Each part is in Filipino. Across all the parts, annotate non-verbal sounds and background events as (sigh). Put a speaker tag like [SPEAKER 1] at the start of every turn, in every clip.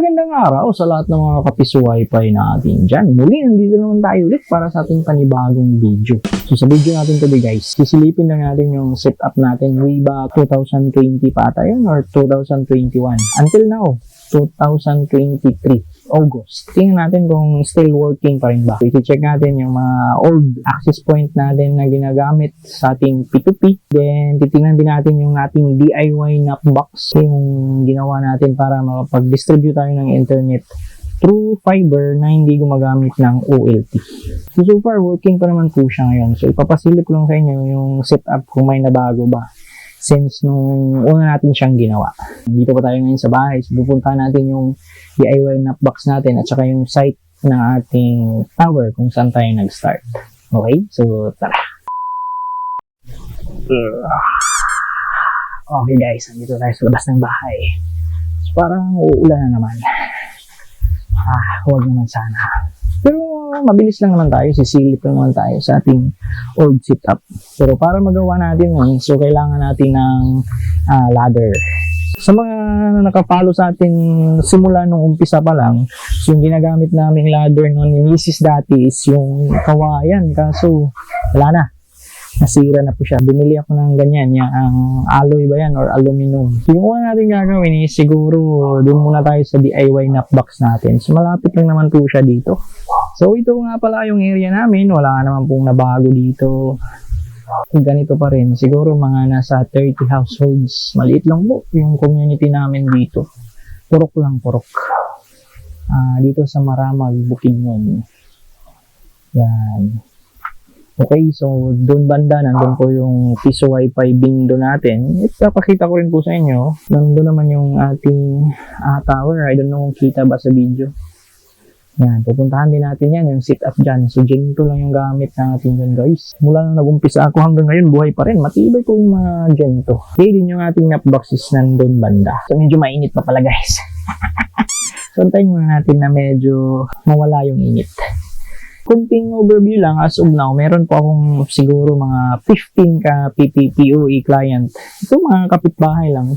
[SPEAKER 1] Magandang araw sa lahat ng mga kapiso wifi natin dyan. Muli, nandito naman tayo ulit para sa ating panibagong video. So sa video natin today guys, sisilipin lang natin yung setup natin way back 2020 pa ata yun or 2021. Until now, 2023. August. Tingnan natin kung still working pa rin ba. I-check natin yung mga old access point natin na ginagamit sa ating P2P. Then, titingnan din natin yung ating DIY knock box. Yung ginawa natin para makapag-distribute tayo ng internet through fiber na hindi gumagamit ng OLT. So, so far, working pa naman po siya ngayon. So, ipapasilip lang sa inyo yung setup kung may nabago ba since nung una natin siyang ginawa. Dito pa tayo ngayon sa bahay. So, pupunta natin yung DIY napbox natin at saka yung site ng ating tower kung saan tayo nag-start. Okay? So, tara. Okay guys, nandito tayo sa labas ng bahay. So, parang uulan na naman. Ah, huwag naman sana. Pero mabilis lang naman tayo, sisilip lang naman tayo sa ating old setup. Pero para magawa natin yun, so kailangan natin ng ah, ladder. Sa mga nakapalo sa atin simula nung umpisa pa lang, so yung ginagamit naming ladder noon ni Mrs. dati is yung kawayan. Kaso, wala na. Nasira na po siya. Bumili ako ng ganyan, yung ang alloy ba yan or aluminum. Yung una natin gagawin is siguro doon muna tayo sa DIY knockbox natin. So, malapit lang naman po siya dito. So, ito nga pala yung area namin. Wala naman pong nabago dito. Ganito pa rin, siguro mga nasa 30 households. Maliit lang po yung community namin dito. Purok lang, purok. Ah, dito sa Maramag, Bukidnon. Yan. Okay, so doon banda, nandun po yung piso wifi bindo natin. Ipapakita ko rin po sa inyo. Nandun naman yung ating ah, tower. I don't know kung kita ba sa video. Yan, pupuntahan din natin yan, yung sit up dyan. So, Gento lang yung gamit natin dyan, guys. Mula nung nag-umpisa ako hanggang ngayon, buhay pa rin. Matibay ko yung mga Gento. Okay, din yung ating napbox is nandun banda. So, medyo mainit pa pala, guys. (laughs) so, antayin muna natin na medyo mawala yung init kunting overview lang as of now, meron po akong siguro mga 15 ka PPPoE client. Ito mga kapitbahay lang.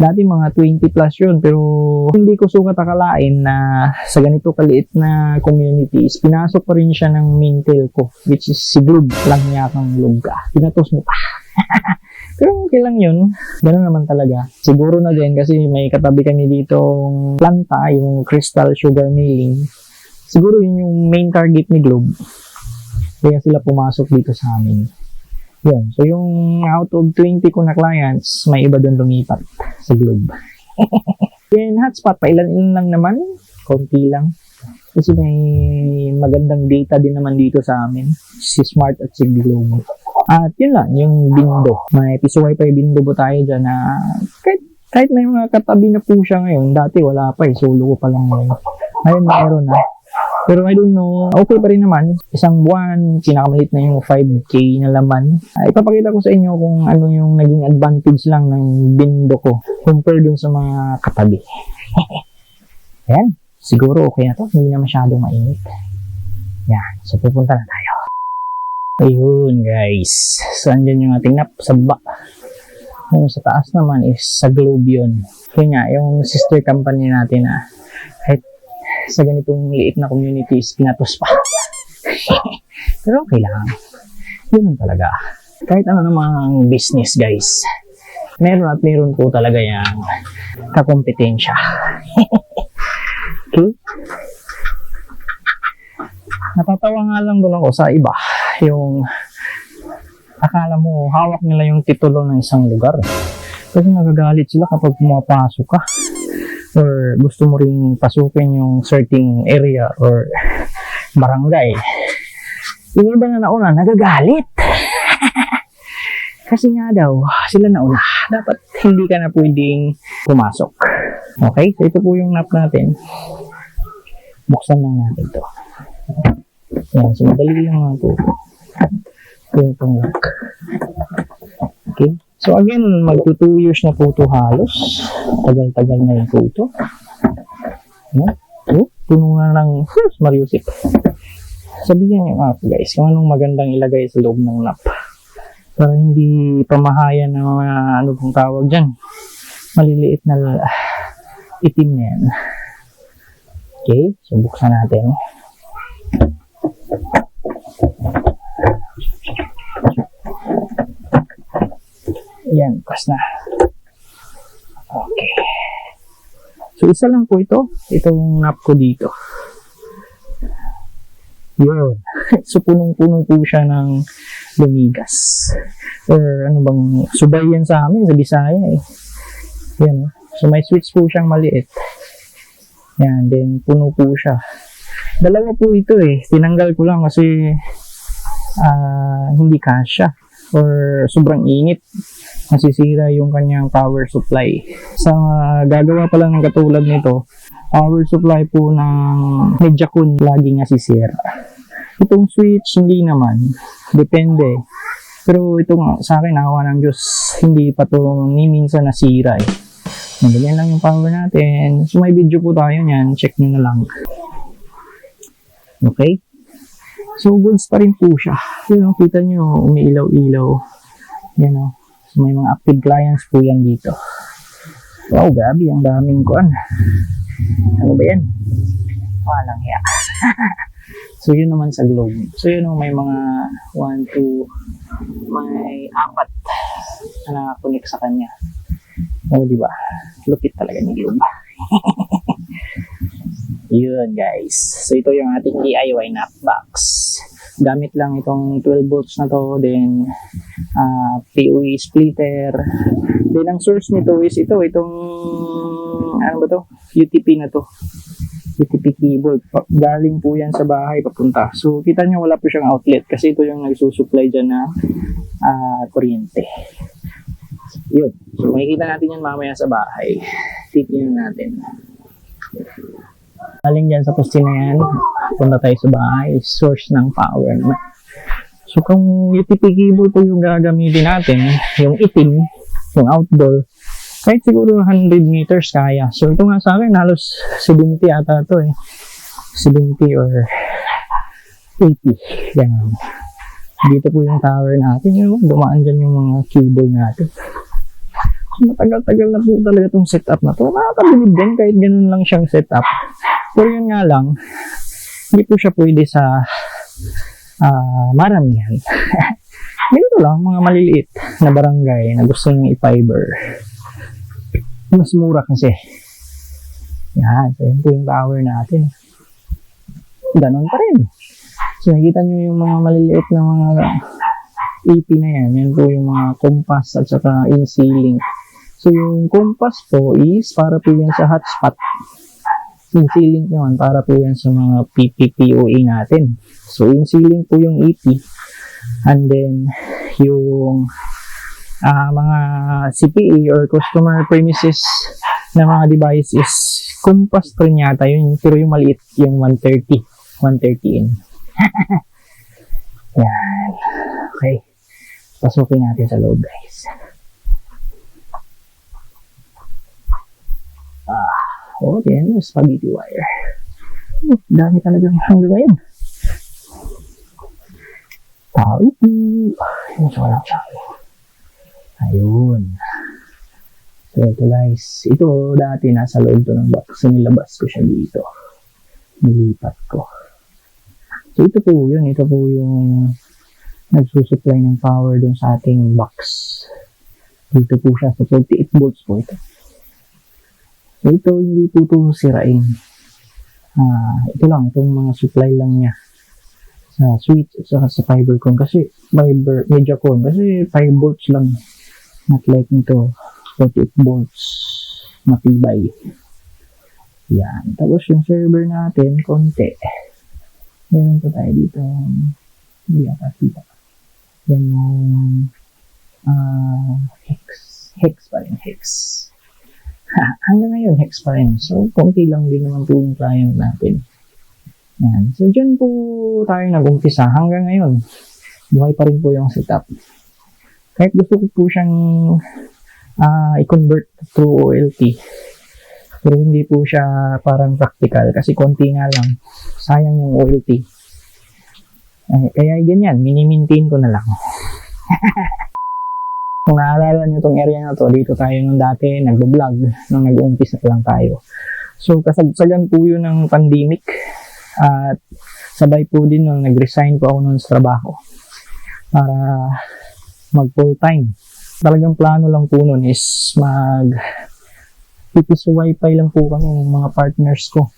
[SPEAKER 1] Dati mga 20 plus yun, pero hindi ko sukat akalain na sa ganito kaliit na community is pinasok pa rin siya ng main ko, which is si Glub, lang niya kang Glub ka. Pinatos mo pa. (laughs) pero okay lang yun. Ganun naman talaga. Siguro na din kasi may katabi kami ditong planta, yung crystal sugar milling siguro yun yung main target ni Globe. Kaya sila pumasok dito sa amin. Yun. So, yung out of 20 ko na clients, may iba doon lumipat sa Globe. (laughs) Then, hotspot, pa ilan-ilan lang naman. Konti lang. Kasi may magandang data din naman dito sa amin. Si Smart at si Globe. At yun lang, yung bindo. May piso wifi bindo po tayo dyan na kahit, kahit may mga katabi na po siya ngayon. Dati wala pa eh. Solo ko pa lang ngayon. Ngayon mayroon na. Pero I don't know, okay pa rin naman. Isang buwan, pinakamalit na yung 5K na laman. Uh, ipapakita ko sa inyo kung ano yung naging advantage lang ng bindo ko compare dun sa mga katabi. (laughs) Ayan, siguro okay na to. Hindi na masyadong mainit. Yan, so pupunta na tayo. Ayun guys, so andyan yung ating nap sa baba. Yung sa taas naman is sa Globe yun. Kaya nga, yung sister company natin na kahit sa ganitong liit na communities, pinatos pa. (laughs) Pero okay lang. Lang talaga. Kahit ano namang business, guys, meron at meron po talaga yung kakompetensya. (laughs) okay? Natatawa nga lang doon ako sa iba. Yung akala mo hawak nila yung titulo ng isang lugar. Kasi nagagalit sila kapag pumapasok ka or gusto mo ring pasukin yung certain area or (laughs) barangay. Yung iba na nauna, nagagalit. (laughs) Kasi nga daw, sila nauna. Dapat hindi ka na pwedeng pumasok. Okay? So ito po yung nap natin. Buksan lang natin to. Yan. So madali lang nga po. Ito yung lock. So again, magto 2 years na po ito halos. Tagal-tagal na rin po ito. No? Oh, puno na ng huh, mariusip. Sabihan niyo nga po guys, kung anong magandang ilagay sa loob ng nap. Para hindi pamahayan ng mga ano pong tawag dyan. Maliliit na l- itim na yan. Okay, so buksan natin. Yan, bukas na. Okay. So, isa lang po ito. Itong nap ko dito. Yun. (laughs) so, punong-puno po siya ng lumigas. Or ano bang, subay yan sa amin, sa Bisaya eh. Yan. So, may switch po siyang maliit. Yan, then puno po siya. Dalawa po ito eh. Tinanggal ko lang kasi ah, hindi kasya or sobrang init. Nasisira yung kanyang power supply. Sa gagawa pa lang ng katulad nito, power supply po ng Mediacon lagi nasisira. Itong switch, hindi naman. Depende. Pero ito nga, sa akin, awa ng Diyos, hindi pa to ni minsan nasira eh. Ganyan lang yung power natin. So may video po tayo niyan, check nyo na lang. Okay? So goods pa rin po siya. Yun, oh, kita nyo, umiilaw-ilaw. Yan o. May mga active clients po yan dito. Wow, grabe, ang daming kuan. Ano ba yan? Walang hiya. (laughs) so yun naman sa globe. So yun o, may mga 1, 2, may apat na nakakunik sa kanya. Oo, di ba? Lupit talaga ni Globe. (laughs) Yun, guys. So, ito yung ating DIY nap box. Gamit lang itong 12 volts na to. Then, ah POE splitter. Then, ang source nito is ito. Itong, ano ba to? UTP na to. UTP. Pa- Galing po yan sa bahay papunta. So, kita nyo wala po siyang outlet kasi ito yung nagsusupply dyan na ah, kuryente. Yun. So, makikita natin yan mamaya sa bahay. Titingnan natin. Galing dyan sa poste na yan. Punta tayo sa bahay. Source ng power naman. So, kung cable po yung gagamitin natin, yung itim, yung outdoor, kahit siguro 100 meters kaya. So, ito nga sa akin, halos 70 ata to eh. 70 or 80. Yan. Dito po yung tower natin. Yun, dumaan dyan yung mga cable natin. So, matagal-tagal na po talaga itong setup na to. Nakakabilib din kahit ganun lang siyang setup. Pero yun nga lang, hindi po siya pwede sa ah maramihan. (laughs) Ganito lang, mga maliliit na barangay na gusto nyo i-fiber. Mas mura kasi. Yan, so yun po yung tower natin. Ganon pa rin. So nakikita nyo yung mga maliliit na mga AP na yan. Yan po yung mga compass at saka in-ceiling. So yung compass po is para po yan sa hotspot. Ceiling naman para po yan sa mga PPPoE natin. So ceiling po yung EP. And then yung ah, mga CPE or customer premises na mga device is compass pa rin yata yun. Pero yung maliit yung 130. 130 in. (laughs) Yan. Okay. Pasukin natin sa loob guys. Ah, oh, yan yung spaghetti wire. Oh, dami talagang hanggang ngayon. Tao po. Ayun, so walang tao. Ayun. So, ito guys. Ito dati nasa loob to ng box. So, nilabas ko siya dito. Nilipat ko. So, ito po yun. Ito po yung nagsusupply ng power dun sa ating box. Dito po siya. So, 48 volts po ito. Ito hindi po ito sirain. Ah, ito lang. Itong mga supply lang niya. Sa switch at sa fiber cone. Kasi fiber media cone. Kasi 5 volts lang. Not like nito 48 volts. Matibay. Yan. Tapos yung server natin konti. Meron pa tayo dito. Hindi ata kita yan yung ah hex. Hex pa rin hex ha, hanggang ngayon hex pa rin so konti lang din naman po yung client natin yan. So, dyan po tayo nag-umpisa hanggang ngayon. Buhay pa rin po yung setup. Kahit gusto ko po siyang ah, i-convert through OLT. Pero hindi po siya parang practical kasi konti nga lang. Sayang yung OLT. Ay, kaya ganyan, mini-maintain ko na lang. (laughs) Kung naalala nyo tong area na to, dito tayo nung dati nag-vlog nung nag-uumpisa lang tayo. So, kasagsagan po yun ng pandemic. At sabay po din nung nag-resign po ako noon sa trabaho para mag full time. Talagang plano lang po noon is mag pipiso wifi lang po kami ng mga partners ko.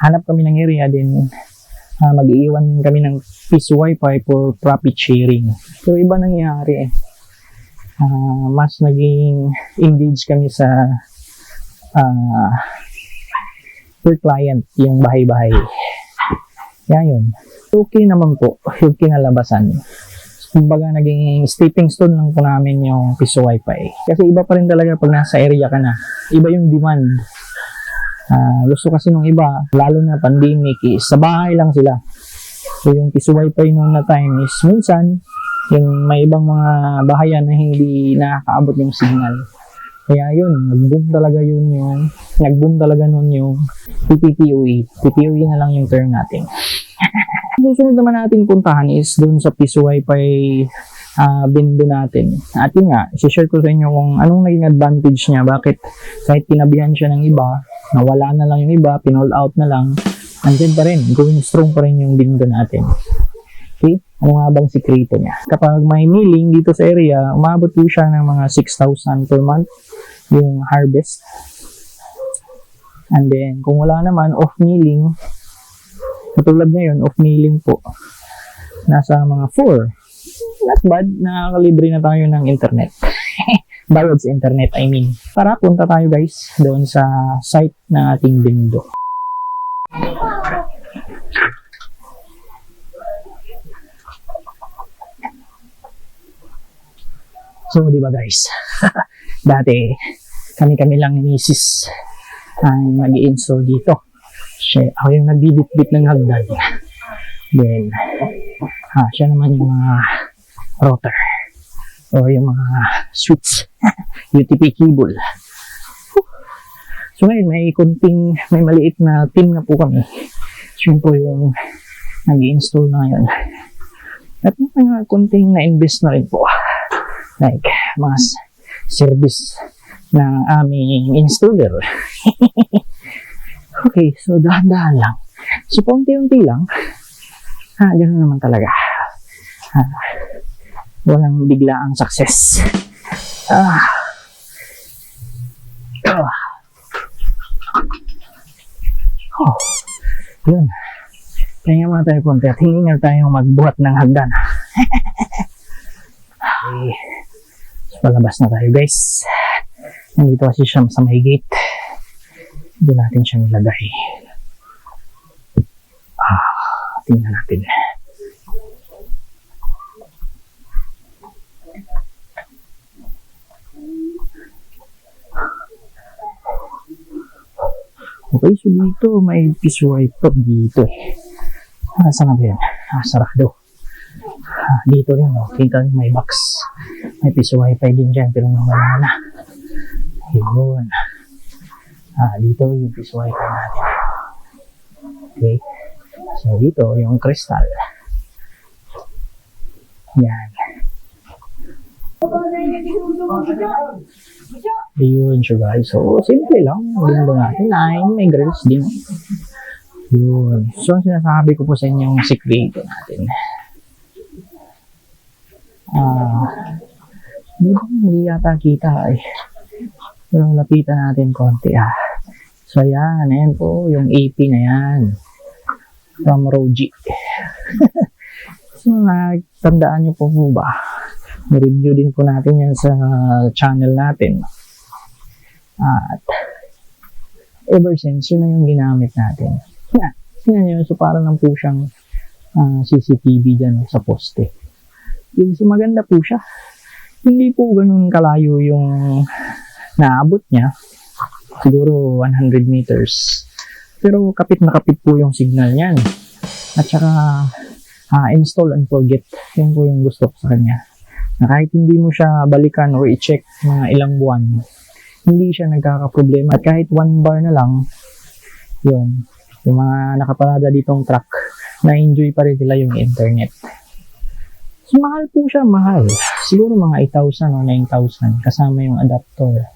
[SPEAKER 1] Hanap kami ng area din ah, mag-iwan kami ng piso wifi for profit sharing. So iba nangyari eh. Ah, mas naging engaged kami sa ah, per client yung bahay-bahay. Yan yun. Okay naman po yung kinalabasan. Kumbaga naging stepping stone lang po namin yung piso wifi. Kasi iba pa rin talaga pag nasa area ka na. Iba yung demand. Ah, gusto kasi nung iba, lalo na pandemic, is sa bahay lang sila. So yung piso wifi noon na time is minsan, yung may ibang mga bahayan na hindi nakakaabot yung signal. Kaya yun, nag-boom talaga yun yung, nag-boom talaga nun yung PPPoE. PPPoE na lang yung term natin. (laughs) Susunod naman natin puntahan is dun sa piso wifi ah bindo natin. At yun nga, share ko sa inyo kung anong naging advantage niya. Bakit kahit kinabihan siya ng iba, nawala na lang yung iba, pinol out na lang, andyan pa rin, going strong pa rin yung bindo natin. Okay? Ano nga bang sikreto niya? Kapag may milling dito sa area, umabot po siya ng mga 6,000 per month yung harvest. And then, kung wala naman, off milling, katulad ngayon, off milling po, nasa mga 4. Not bad, nakakalibre na tayo ng internet. (laughs) Bayad sa internet, I mean. Tara, punta tayo guys doon sa site ng ating bindo. So, di ba guys? (laughs) Dati, kami-kami lang ni Mrs. ang nag install dito. Siya, ako yung nagbibit-bit ng hagdan. Then, ah, siya naman yung mga router o yung mga switch (laughs) UTP cable. So ngayon, may kunting, may maliit na team na po kami. So yun po yung nag-install na ngayon. At may mga kunting na-invest na rin po. Like, mga service ng aming installer. (laughs) okay, so dahan-dahan lang. So, paunti-unti lang. Ha, ganun naman talaga. Ha, walang bigla ang success. Ah. Ah. Oh. Yun. Kaya muna tayo konti at hindi nga tayong magbuhat ng hagdan. (laughs) okay. Palabas na tayo guys. Nandito kasi siya sa may gate. Doon natin siya nilagay. Ah, tingnan natin. Okay, so dito may piso wiper dito eh. Ah, saan na ba yan? Ah, sarado. Ah, dito rin, oh. Kita may box. May piso wifi din dyan, pero nawala na. Yun. Ah, dito yung piso wifi natin. Okay. So, dito yung crystal. Yan. Ayun siya guys. So, simple lang. Bindo natin. Nine, may grills din. Yun. So, ang sinasabi ko po sa inyo yung sikreto natin. Ah, di ba hindi yata kita eh. Pero lapitan natin konti ah. So, ayan. Ayan po. Yung AP na yan. From Roji. (laughs) so, nagtandaan niyo po po ba? review din po natin yan sa channel natin. At ever since, yun na yung ginamit natin. Yeah, tingnan nyo, so parang lang po siyang ah, CCTV dyan sa poste. Yung so maganda po siya. Hindi po ganun kalayo yung naabot niya. Siguro 100 meters. Pero kapit na kapit po yung signal niyan. At saka ah, install and forget. Yun po yung gusto ko sa kanya na kahit hindi mo siya balikan or i-check mga ilang buwan, hindi siya nagkakaproblema. At kahit one bar na lang, yun, yung mga nakaparada ditong truck, na-enjoy pa rin nila yung internet. So, mahal po siya, mahal. Siguro mga 8,000 o 9,000 kasama yung adapter.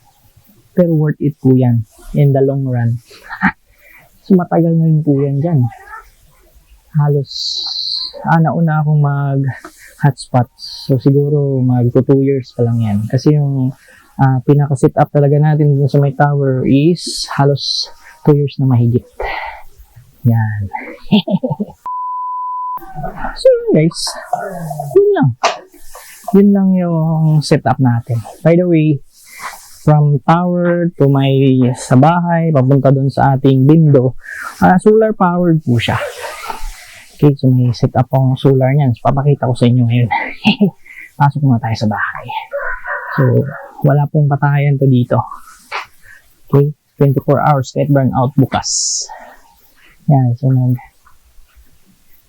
[SPEAKER 1] Pero worth it po yan in the long run. (laughs) so matagal na rin po yan dyan. Halos, ah, nauna akong mag hotspots. So siguro mag 2 years pa lang yan. Kasi yung ah, pinaka-set up talaga natin dun sa may tower is halos 2 years na mahigit. Yan. (laughs) so guys, yun lang. Yun lang yung setup natin. By the way, from tower to my sa bahay, papunta dun sa ating window, ah, solar powered po siya. Okay, so may set up akong solar niyan. So, papakita ko sa inyo ngayon. (laughs) Pasok muna tayo sa bahay. So, wala pong patayan to dito. Okay, 24 hours kahit burn out bukas. Yan, so nag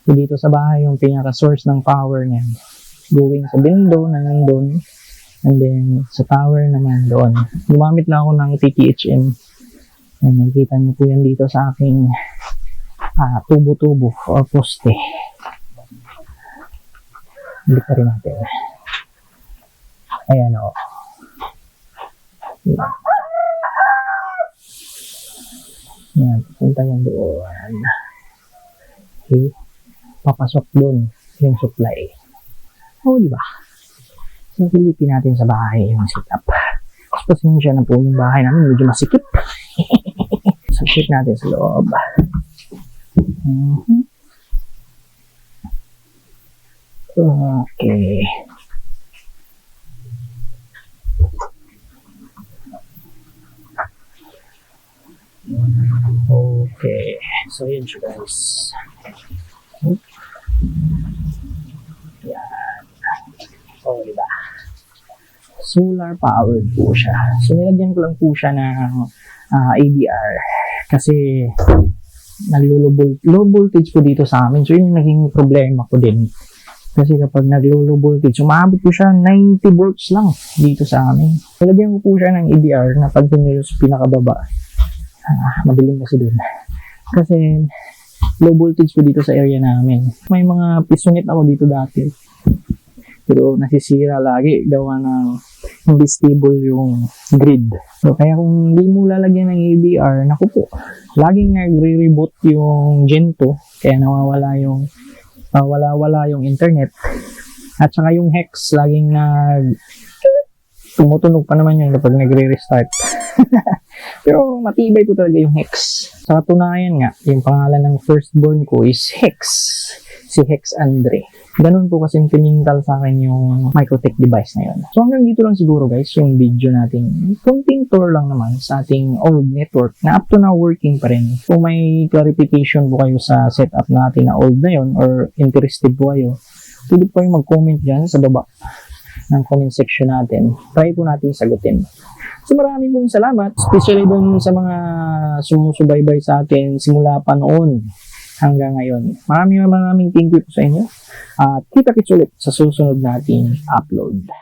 [SPEAKER 1] so, dito sa bahay yung pinaka-source ng power niyan. Going sa window na nandun. And then, sa tower naman doon. Gumamit lang ako ng TTHM. Yan, nakikita niyo po yan dito sa aking ah, tubo-tubo or poste. Hindi pa rin natin. Ayan o. Yan. Yan, punta yan doon. Okay. Papasok doon yung supply. Oo, di ba? So, silipin natin sa bahay yung setup. Tapos pasensya na po yung bahay namin, medyo masikip. (laughs) so, check natin sa loob. Mhm. Okay. Okay. So, yun siya guys. Oop. Yan. O, oh, diba? Solar powered po siya. So, nilagyan ko lang po siya ng ah, ADR kasi naglo-low vol- low voltage po dito sa amin. So, yun yung naging problema ko din. Kasi kapag naglo-low voltage, umabot po siya 90 volts lang dito sa amin. Nilagyan ko po siya ng EDR na pag sa pinakababa, ah, madilim kasi dun. Kasi low voltage po dito sa area namin. May mga pisonit ako dito dati. Pero nasisira lagi gawa ng hindi stable yung grid. So, kaya kung hindi mo lalagyan ng ABR, naku po, laging nagre-reboot yung Gen 2, kaya nawawala yung ah, wala-wala yung internet. At saka yung hex, laging nag tumutunog pa naman yun kapag nagre-restart. (laughs) Pero matibay po talaga yung Hex. Sa katunayan nga, yung pangalan ng firstborn ko is Hex. Si Hex Andre. Ganun po kasi pinintal sa akin yung Microtech device na yun. So hanggang dito lang siguro guys, yung video natin. Kunting tour lang naman sa ating old network na up to now working pa rin. Kung may clarification po kayo sa setup natin na old na yun or interested po kayo, pwede po kayong mag-comment dyan sa baba ng comment section natin. Try po natin sagutin. So maraming pong salamat, especially dun sa mga sumusubaybay sa atin simula pa noon hanggang ngayon. Maraming maraming thank you po sa inyo. At kita-kits ulit sa susunod nating upload.